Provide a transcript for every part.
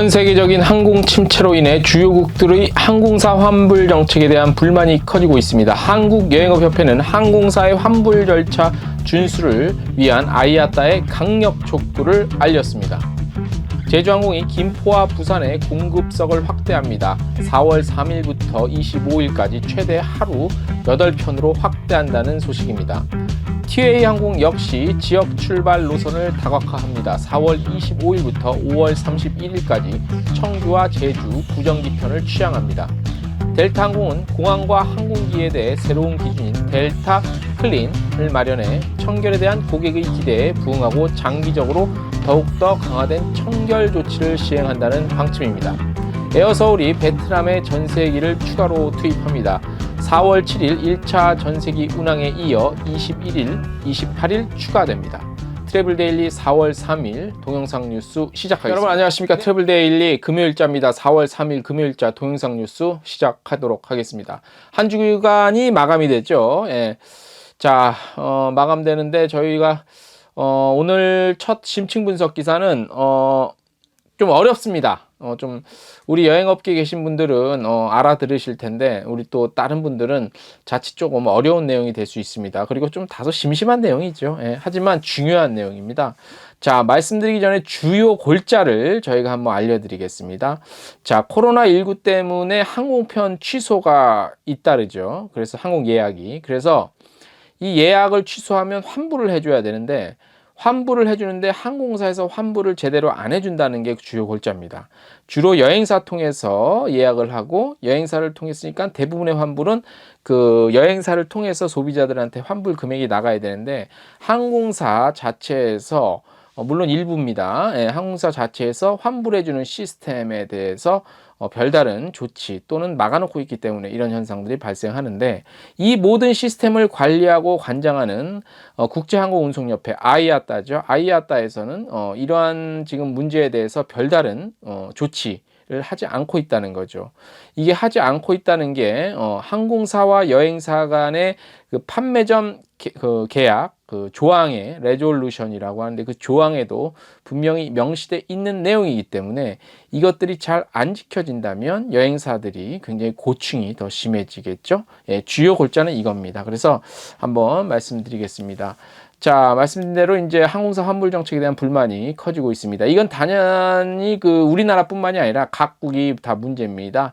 전 세계적인 항공 침체로 인해 주요국들의 항공사 환불 정책에 대한 불만이 커지고 있습니다. 한국여행업협회는 항공사의 환불 절차 준수를 위한 아이아따의 강력 촉구를 알렸습니다. 제주항공이 김포와 부산의 공급석을 확대합니다. 4월 3일부터 25일까지 최대 하루 8편으로 확대한다는 소식입니다. TA 항공 역시 지역 출발 노선을 다각화합니다. 4월 25일부터 5월 31일까지 청주와 제주 부정기편을 취항합니다. 델타 항공은 공항과 항공기에 대해 새로운 기준인 델타 클린을 마련해 청결에 대한 고객의 기대에 부응하고 장기적으로 더욱더 강화된 청결 조치를 시행한다는 방침입니다. 에어서울이 베트남의 전세기를 추가로 투입합니다. 4월 7일 1차 전세기 운항에 이어 21일, 28일 추가됩니다. 트래블 데일리 4월 3일 동영상 뉴스 시작하겠습니다. 여러분 안녕하십니까? 트래블 데일리 금요일자입니다. 4월 3일 금요일자 동영상 뉴스 시작하도록 하겠습니다. 한 주간이 마감이 됐죠. 예. 자, 어, 마감되는데 저희가 어, 오늘 첫 심층 분석 기사는 어, 좀 어렵습니다. 어, 좀 우리 여행업계 계신 분들은 어, 알아들으실 텐데 우리 또 다른 분들은 자칫 조금 어려운 내용이 될 수 있습니다. 그리고 좀 다소 심심한 내용이죠. 예, 하지만 중요한 내용입니다. 자, 말씀드리기 전에 주요 골자를 저희가 한번 알려드리겠습니다. 자, 코로나19 때문에 항공편 취소가 잇따르죠. 그래서 항공 예약이. 그래서 이 예약을 취소하면 환불을 해줘야 되는데 환불을 해주는데 항공사에서 환불을 제대로 안 해준다는 게 주요 골자입니다. 주로 여행사 통해서 예약을 하고 여행사를 통했으니까 대부분의 환불은 그 여행사를 통해서 소비자들한테 환불 금액이 나가야 되는데 항공사 자체에서 어, 물론 일부입니다. 예, 항공사 자체에서 환불해주는 시스템에 대해서 어, 별다른 조치 또는 막아놓고 있기 때문에 이런 현상들이 발생하는데 이 모든 시스템을 관리하고 관장하는 어, 국제항공운송협회 아이아따죠. 아이아따에서는 어, 이러한 지금 문제에 대해서 별다른 어, 조치 를 하지 않고 있다는 거죠. 이게 하지 않고 있다는 게 어, 항공사와 여행사 간의 그 판매점 게, 그 계약 그 조항의 레졸루션이라고 하는데 그 조항에도 분명히 명시돼 있는 내용이기 때문에 이것들이 잘 안 지켜진다면 여행사들이 굉장히 고충이 더 심해지겠죠. 예, 주요 골자는 이겁니다. 그래서 한번 말씀드리겠습니다. 자, 말씀드린 대로 이제 항공사 환불 정책에 대한 불만이 커지고 있습니다. 이건 단연히 그 우리나라뿐만이 아니라 각국이 다 문제입니다.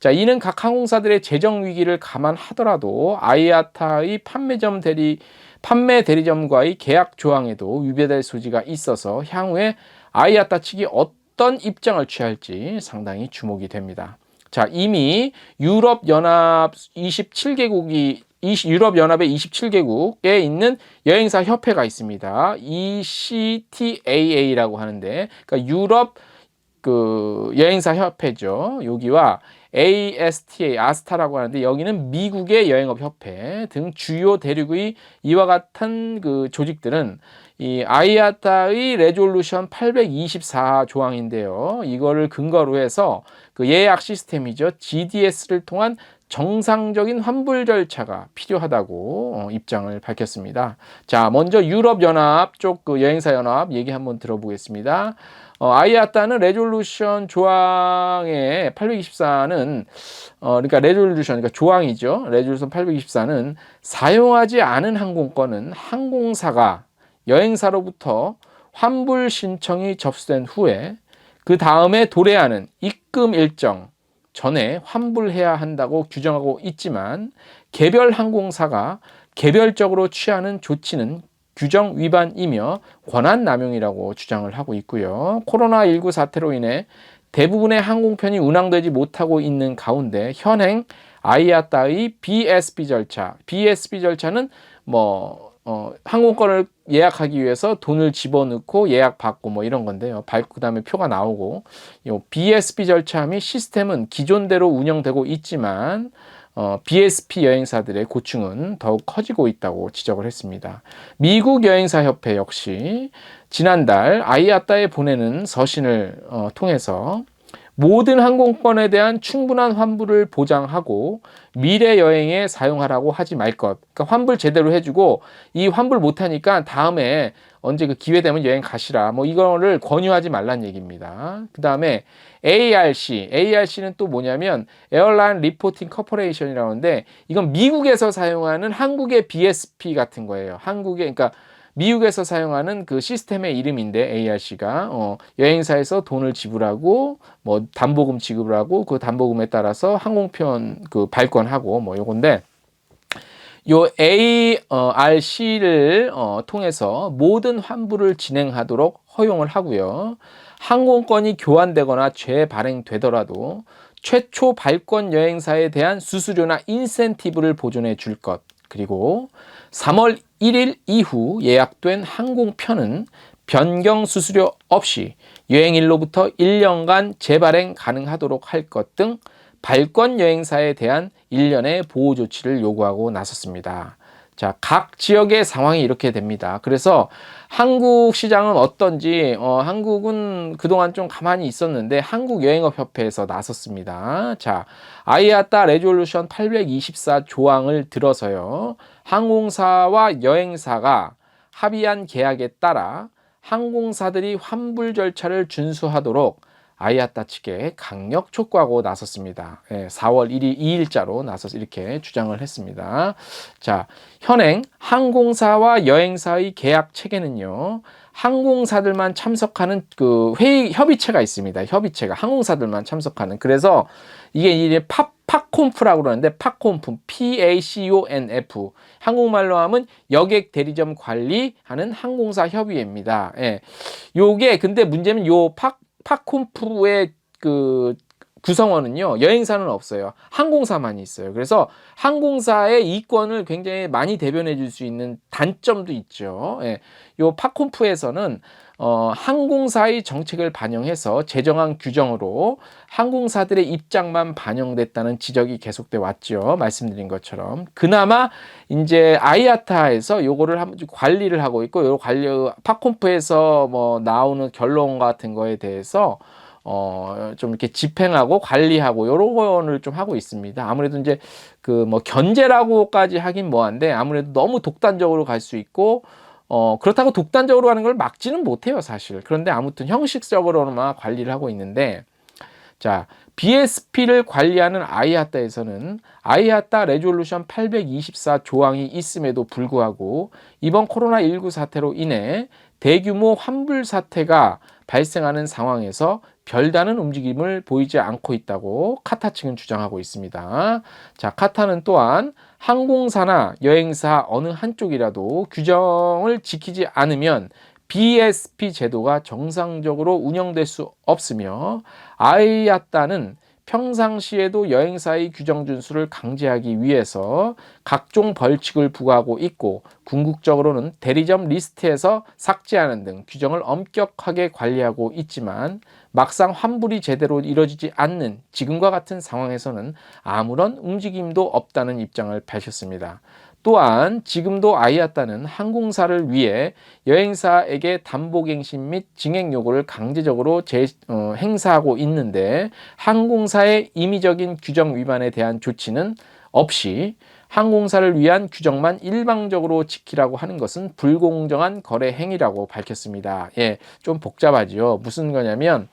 자, 이는 각 항공사들의 재정 위기를 감안하더라도 아이아타의 판매점 대리 판매 대리점과의 계약 조항에도 위배될 소지가 있어서 향후에 아이아타 측이 어떤 입장을 취할지 상당히 주목이 됩니다. 자, 이미 유럽 연합 27개국이 유럽연합의 27개국에 있는 여행사 협회가 있습니다. ECTAA라고 하는데, 그러니까 유럽 그 여행사 협회죠. 여기와 ASTA, 아스타라고 하는데 여기는 미국의 여행업 협회 등 주요 대륙의 이와 같은 그 조직들은 이 아이아타의 레졸루션 824 조항인데요. 이거를 근거로 해서 그 예약 시스템이죠. GDS를 통한 정상적인 환불 절차가 필요하다고 어, 입장을 밝혔습니다. 자, 먼저 유럽연합 쪽 그 여행사 연합 얘기 한번 들어보겠습니다. 어, 아이아따는 레졸루션 조항의 824는 어, 그러니까 레졸루션 그러니까 조항이죠. 레졸루션 824는 사용하지 않은 항공권은 항공사가 여행사로부터 환불 신청이 접수된 후에 그 다음에 도래하는 입금 일정 전에 환불해야 한다고 규정하고 있지만 개별 항공사가 개별적으로 취하는 조치는 규정 위반이며 권한 남용이라고 주장을 하고 있고요. 코로나19 사태로 인해 대부분의 항공편이 운항되지 못하고 있는 가운데 현행 아이아따의 BSB 절차, BSB 절차는 뭐 어, 항공권을 예약하기 위해서 돈을 집어넣고 예약받고 뭐 이런 건데요. 그 다음에 표가 나오고, 요 BSP 절차 및 시스템은 기존대로 운영되고 있지만, 어, BSP 여행사들의 고충은 더욱 커지고 있다고 지적을 했습니다. 미국 여행사 협회 역시 지난달 아이아따에 보내는 서신을 어, 통해서 모든 항공권에 대한 충분한 환불을 보장하고 미래 여행에 사용하라고 하지 말 것. 그러니까 환불 제대로 해주고 이 환불 못하니까 다음에 언제 그 기회 되면 여행 가시라. 뭐 이거를 권유하지 말란 얘기입니다. 그 다음에 ARC, ARC는 또 뭐냐면 에어라인 리포팅 커퍼레이션이라고 하는데 이건 미국에서 사용하는 한국의 BSP 같은 거예요. 한국의 그러니까 미국에서 사용하는 그 시스템의 이름인데 ARC가 어, 여행사에서 돈을 지불하고 뭐 담보금 지급을 하고 그 담보금에 따라서 항공편 그 발권하고 뭐 요건데 요 ARC를 어, 통해서 모든 환불을 진행하도록 허용을 하고요. 항공권이 교환되거나 재발행되더라도 최초 발권 여행사에 대한 수수료나 인센티브를 보존해 줄 것. 그리고 3월 1일 이후 예약된 항공편은 변경 수수료 없이 여행일로부터 1년간 재발행 가능하도록 할 것 등 발권 여행사에 대한 일련의 보호 조치를 요구하고 나섰습니다. 자, 각 지역의 상황이 이렇게 됩니다. 그래서 한국 시장은 어떤지, 어, 한국은 그동안 좀 가만히 있었는데 한국 여행업 협회에서 나섰습니다. 자, 아이아따 레졸루션 824 조항을 들어서요. 항공사와 여행사가 합의한 계약에 따라 항공사들이 환불 절차를 준수하도록 아이아따 측에 강력 촉구하고 나섰습니다. 예, 4월 1일 2일자로 나서서 이렇게 주장을 했습니다. 자, 현행 항공사와 여행사의 계약 체계는요. 항공사들만 참석하는 그 회의 협의체가 있습니다. 협의체가 항공사들만 참석하는. 그래서 이게 이제 팝 팝콘프라고 그러는데 팝콘프 P A C O N F 한국말로 하면 여객 대리점 관리하는 항공사 협의회입니다. 예. 요게 근데 문제는 요 팝 팝콘프의 그 구성원은요 여행사는 없어요 항공사만 있어요 그래서 항공사의 이권을 굉장히 많이 대변해 줄 수 있는 단점도 있죠 예. 요 팝콘프에서는 어, 항공사의 정책을 반영해서 제정한 규정으로 항공사들의 입장만 반영됐다는 지적이 계속돼 왔죠. 말씀드린 것처럼. 그나마 이제 아이아타에서 요거를 한 관리를 하고 있고 요 관리 팝콘프에서 뭐 나오는 결론 같은 거에 대해서 어, 좀 이렇게 집행하고 관리하고 요런 거를 좀 하고 있습니다. 아무래도 이제 그 뭐 견제라고까지 하긴 뭐한데 아무래도 너무 독단적으로 갈 수 있고 어, 그렇다고 독단적으로 하는 걸 막지는 못해요, 사실. 그런데 아무튼 형식적으로만 관리를 하고 있는데, 자, BSP를 관리하는 아이아따에서는 아이아따 레졸루션 824 조항이 있음에도 불구하고 이번 코로나19 사태로 인해 대규모 환불 사태가 발생하는 상황에서 별다른 움직임을 보이지 않고 있다고 카타 측은 주장하고 있습니다. 자, 카타는 또한 항공사나 여행사 어느 한쪽이라도 규정을 지키지 않으면 BSP 제도가 정상적으로 운영될 수 없으며 아이아따는 평상시에도 여행사의 규정 준수를 강제하기 위해서 각종 벌칙을 부과하고 있고 궁극적으로는 대리점 리스트에서 삭제하는 등 규정을 엄격하게 관리하고 있지만 막상 환불이 제대로 이뤄지지 않는 지금과 같은 상황에서는 아무런 움직임도 없다는 입장을 밝혔습니다. 또한 지금도 아이아따는 항공사를 위해 여행사에게 담보갱신 및 증액 요구를 강제적으로 제, 어, 행사하고 있는데 항공사의 임의적인 규정 위반에 대한 조치는 없이 항공사를 위한 규정만 일방적으로 지키라고 하는 것은 불공정한 거래 행위라고 밝혔습니다. 예, 좀 복잡하지요. 무슨 거냐면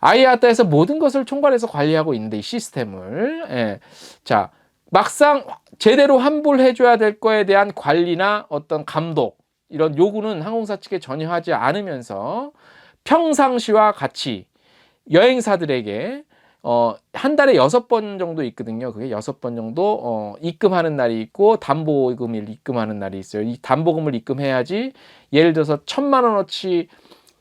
아이아따에서 모든 것을 총괄해서 관리하고 있는데 이 시스템을 예. 자 막상 제대로 환불해줘야 될 거에 대한 관리나 어떤 감독 이런 요구는 항공사 측에 전혀 하지 않으면서 평상시와 같이 여행사들에게 어, 한 달에 여섯 번 정도 있거든요. 그게 여섯 번 정도, 어, 입금하는 날이 있고, 담보금을 입금하는 날이 있어요. 이 담보금을 입금해야지, 예를 들어서 천만 원어치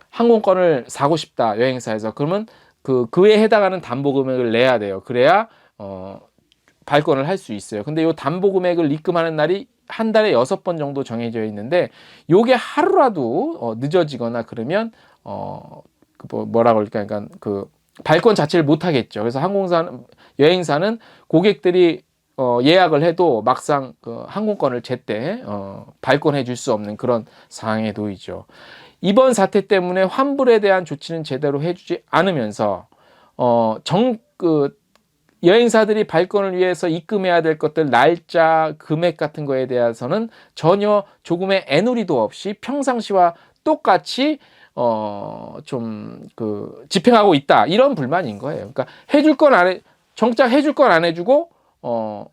항공권을 사고 싶다, 여행사에서. 그러면 그, 그에 해당하는 담보 금액을 내야 돼요. 그래야, 어, 발권을 할 수 있어요. 근데 요 담보 금액을 입금하는 날이 한 달에 여섯 번 정도 정해져 있는데, 요게 하루라도 어, 늦어지거나 그러면, 어, 그 뭐, 뭐라 그럴까, 그러니까 그, 발권 자체를 못 하겠죠. 그래서 항공사 여행사는 고객들이 어, 예약을 해도 막상 그 항공권을 제때 어, 발권해 줄 수 없는 그런 상황에 놓이죠. 이번 사태 때문에 환불에 대한 조치는 제대로 해주지 않으면서 어 정 그 여행사들이 발권을 위해서 입금해야 될 것들 날짜 금액 같은 거에 대해서는 전혀 조금의 애누리도 없이 평상시와 똑같이 어 좀 그 집행하고 있다 이런 불만인 거예요. 그러니까 해줄 건 안 해, 정작 해줄 건 안 해주고 어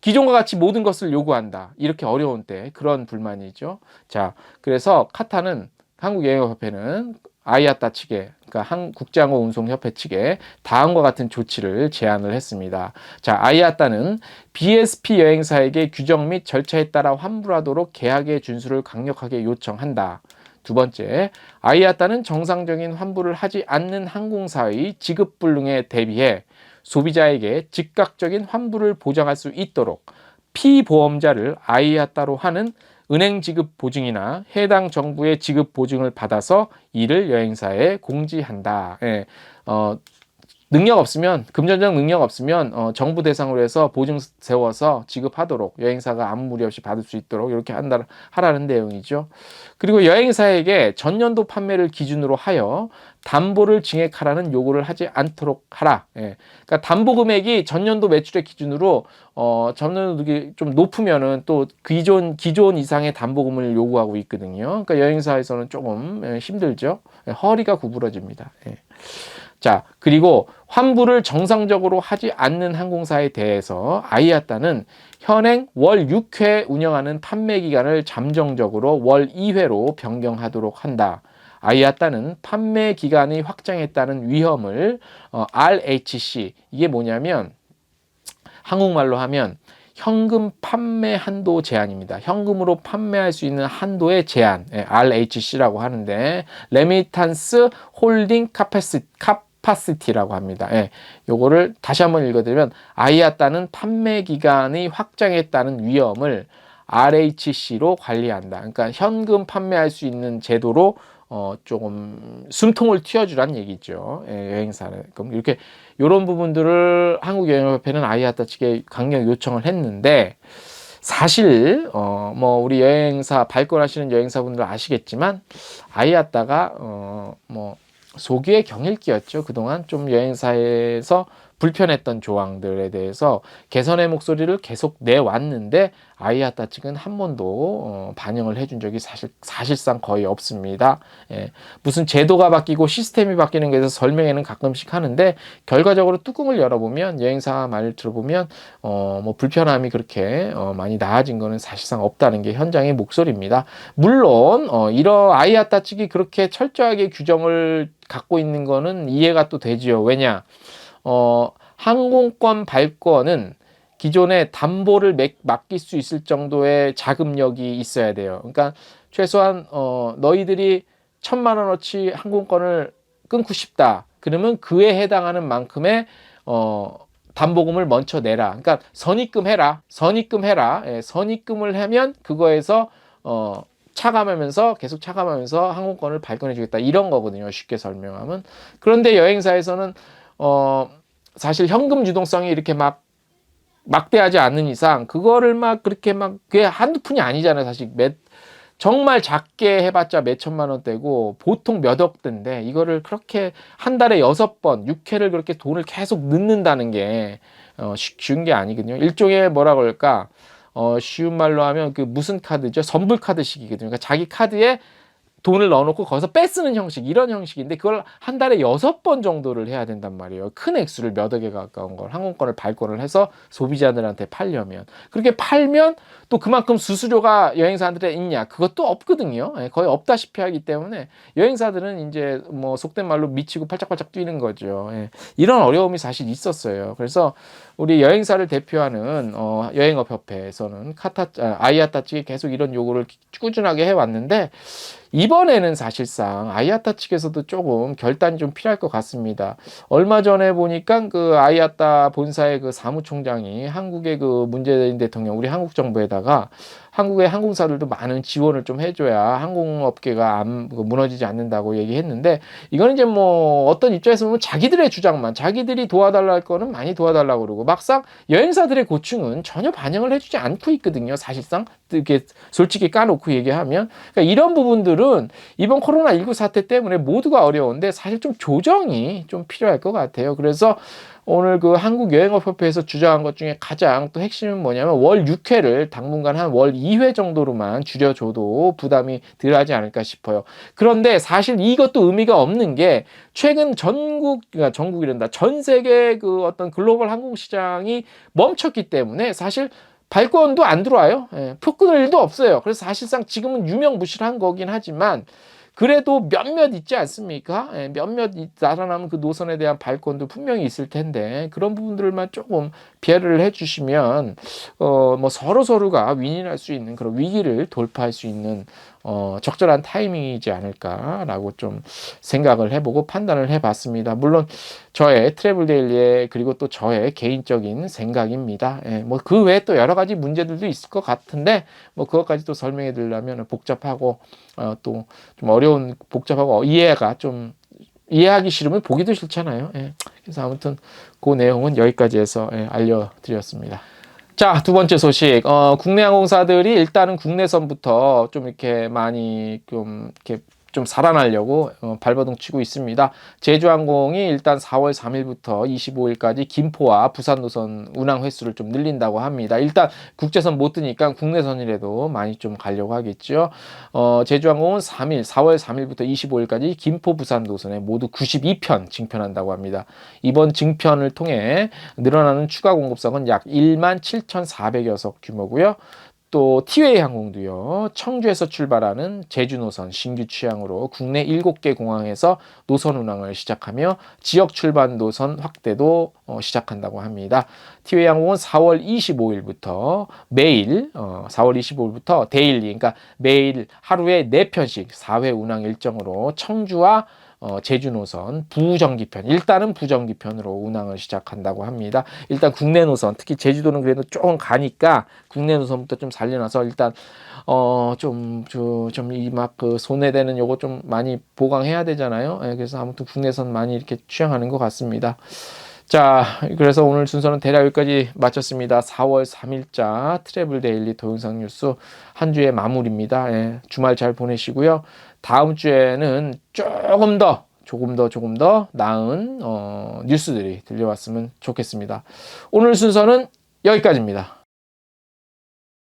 기존과 같이 모든 것을 요구한다 이렇게 어려운 때 그런 불만이죠. 자 그래서 카타는 한국 여행업협회는 아이아따 측에 그러니까 한국제항공운송협회 측에 다음과 같은 조치를 제안을 했습니다. 자, 아이아따는 BSP 여행사에게 규정 및 절차에 따라 환불하도록 계약의 준수를 강력하게 요청한다. 두 번째, 아이아따는 정상적인 환불을 하지 않는 항공사의 지급 불능에 대비해 소비자에게 즉각적인 환불을 보장할 수 있도록 피보험자를 아이아따로 하는 은행 지급 보증이나 해당 정부의 지급 보증을 받아서 이를 여행사에 공지한다. 예. 어, 능력 없으면 금전적 능력 없으면 어, 정부 대상으로 해서 보증 세워서 지급하도록 여행사가 아무 무리 없이 받을 수 있도록 이렇게 한다 하라는 내용이죠. 그리고 여행사에게 전년도 판매를 기준으로 하여 담보를 증액하라는 요구를 하지 않도록 하라. 예. 그러니까 담보 금액이 전년도 매출의 기준으로 어, 전년도 좀 높으면은 또 기존 기존 이상의 담보금을 요구하고 있거든요. 그러니까 여행사에서는 조금 예, 힘들죠. 예, 허리가 구부러집니다. 예. 자, 그리고 환불을 정상적으로 하지 않는 항공사에 대해서 아이아따는 현행 월 6회 운영하는 판매 기간을 잠정적으로 월 2회로 변경하도록 한다. 아이아따는 판매 기간이 확장했다는 위험을 어, RHC 이게 뭐냐면 한국말로 하면 현금 판매 한도 제한입니다. 현금으로 판매할 수 있는 한도의 제한, 예, RHC라고 하는데, 레미탄스 홀딩 카파시, 카 파시티라고 합니다. 예, 요거를 다시 한번 읽어드리면, 아이아따는 판매 기간이 확장했다는 위험을 RHC로 관리한다. 그러니까 현금 판매할 수 있는 제도로 어, 조금 숨통을 틔워주란 얘기죠. 예, 여행사는. 그럼 이렇게, 요런 부분들을 한국여행협회는 아이아따 측에 강력 요청을 했는데, 사실, 어, 뭐, 우리 여행사, 발권하시는 여행사분들 아시겠지만, 아이아따가, 어, 뭐, 소기의 경일기였죠. 그동안 좀 여행사에서 불편했던 조항들에 대해서 개선의 목소리를 계속 내왔는데 아이아따 측은 한 번도 어, 반영을 해준 적이 사실 사실상 거의 없습니다. 예, 무슨 제도가 바뀌고 시스템이 바뀌는 것에 대해서 설명에는 가끔씩 하는데 결과적으로 뚜껑을 열어보면 여행사 말을 들어보면 어, 뭐 불편함이 그렇게 어, 많이 나아진 거는 사실상 없다는 게 현장의 목소리입니다. 물론 어, 이러 아이아따 측이 그렇게 철저하게 규정을 갖고 있는 거는 이해가 또 되지요. 왜냐? 어, 항공권 발권은 기존에 담보를 맡길 수 있을 정도의 자금력이 있어야 돼요. 그러니까 최소한 어, 너희들이 천만 원어치 항공권을 끊고 싶다. 그러면 그에 해당하는 만큼의 어, 담보금을 먼저 내라. 그러니까 선입금 해라. 선입금 해라. 예, 선입금을 하면 그거에서 어, 차감하면서 계속 차감하면서 항공권을 발권해 주겠다. 이런 거거든요. 쉽게 설명하면. 그런데 여행사에서는 어, 사실 현금 유동성이 이렇게 막 막대하지 않는 이상 그거를 막 그렇게 막 그게 한두 푼이 아니잖아요. 사실 몇 정말 작게 해봤자 몇 천만 원대고 보통 몇 억 대인데 이거를 그렇게 한 달에 여섯 번, 육 회를 그렇게 돈을 계속 넣는다는 게 어, 쉬운 게 아니거든요. 일종의 뭐라 그럴까 어, 쉬운 말로 하면 그 무슨 카드죠? 선불 카드식이거든요. 그러니까 자기 카드에 돈을 넣어놓고 거기서 빼쓰는 형식 이런 형식인데 그걸 한 달에 여섯 번 정도를 해야 된단 말이에요. 큰 액수를 몇 억에 가까운 걸 항공권을 발권을 해서 소비자들한테 팔려면 그렇게 팔면 또 그만큼 수수료가 여행사한테 있냐 그것도 없거든요. 예, 거의 없다시피 하기 때문에 여행사들은 이제 뭐 속된 말로 미치고 팔짝팔짝 뛰는 거죠. 예, 이런 어려움이 사실 있었어요. 그래서 우리 여행사를 대표하는 어, 여행업 협회에서는 카타 아, 아이아타 측에 계속 이런 요구를 꾸준하게 해왔는데 이번에는 사실상 아이아타 측에서도 조금 결단이 좀 필요할 것 같습니다. 얼마 전에 보니까 그 아이아타 본사의 그 사무총장이 한국의 그 문재인 대통령 우리 한국 정부에다가 한국의 항공사들도 많은 지원을 좀 해줘야 항공업계가 안, 그 무너지지 않는다고 얘기했는데 이거는 이제 뭐 어떤 입장에서 보면 자기들의 주장만 자기들이 도와달라 할 거는 많이 도와달라고 그러고 막상 여행사들의 고충은 전혀 반영을 해주지 않고 있거든요. 사실상 이렇게 솔직히 까놓고 얘기하면 그러니까 이런 부분들은 이번 코로나 19 사태 때문에 모두가 어려운데 사실 좀 조정이 좀 필요할 것 같아요. 그래서 오늘 그 한국여행업협회에서 주장한 것 중에 가장 또 핵심은 뭐냐면 월 6회를 당분간 한 월 2회 정도로만 줄여줘도 부담이 덜 하지 않을까 싶어요. 그런데 사실 이것도 의미가 없는 게 최근 전국, 그러니까 전국이란다. 전 세계 그 어떤 글로벌 항공 시장이 멈췄기 때문에 사실 발권도 안 들어와요. 예, 표 끊을 일도 없어요. 그래서 사실상 지금은 유명무실한 거긴 하지만 그래도 몇몇 있지 않습니까? 예, 몇몇 이- 나타나면 그 노선에 대한 발권도 분명히 있을 텐데 그런 부분들만 조금 배려를 해주시면 어 뭐 서로 서로가 윈윈할 수 있는 그런 위기를 돌파할 수 있는 어 적절한 타이밍이지 않을까라고 좀 생각을 해보고 판단을 해봤습니다. 물론 저의 트래블 데일리의 그리고 또 저의 개인적인 생각입니다. 예, 뭐그 외에 또 여러 가지 문제들도 있을 것 같은데 뭐 그것까지 또 설명해 드리려면 복잡하고 어, 또 좀 어려운 복잡하고 이해가 좀 이해하기 싫으면 보기도 싫잖아요. 예. 그래서 아무튼 그 내용은 여기까지 해서 예, 알려드렸습니다. 자, 두 번째 소식. 어, 국내 항공사들이 일단은 국내선부터 좀 이렇게 많이 좀 이렇게 좀 살아나려고 어, 발버둥 치고 있습니다. 제주항공이 일단 4월 3일부터 25일까지 김포와 부산 노선 운항 횟수를 좀 늘린다고 합니다. 일단 국제선 못 뜨니까 국내선이라도 많이 좀 가려고 하겠죠. 어, 제주항공은 3일, 4월 3일부터 25일까지 김포 부산 노선에 모두 92편 증편한다고 합니다. 이번 증편을 통해 늘어나는 추가 공급석은 약 1만 7,400여 석 규모고요. 또 티웨이 항공도요. 청주에서 출발하는 제주 노선 신규 취향으로 국내 7개 공항에서 노선 운항을 시작하며 지역 출발 노선 확대도 어, 시작한다고 합니다. 티웨이 항공은 4월 25일부터 매일 어, 4월 25일부터 데일리 그러니까 매일 하루에 4편씩 4회 운항 일정으로 청주와 어, 제주 노선 부정기편 일단은 부정기편으로 운항을 시작한다고 합니다. 일단 국내 노선 특히 제주도는 그래도 조금 가니까 국내 노선부터 좀 살려놔서 일단 어좀좀이막 그 손해되는 요거 좀 많이 보강해야 되잖아요. 예, 그래서 아무튼 국내선 많이 이렇게 취향하는 것 같습니다. 자, 그래서 오늘 순서는 대략 여기까지 마쳤습니다. 4월 3일자 트래블 데일리 동영상 뉴스 한 주의 마무리입니다. 예, 주말 잘 보내시고요. 다음 주에는 조금 더 조금 더 조금 더 나은 어, 뉴스들이 들려왔으면 좋겠습니다. 오늘 순서는 여기까지입니다.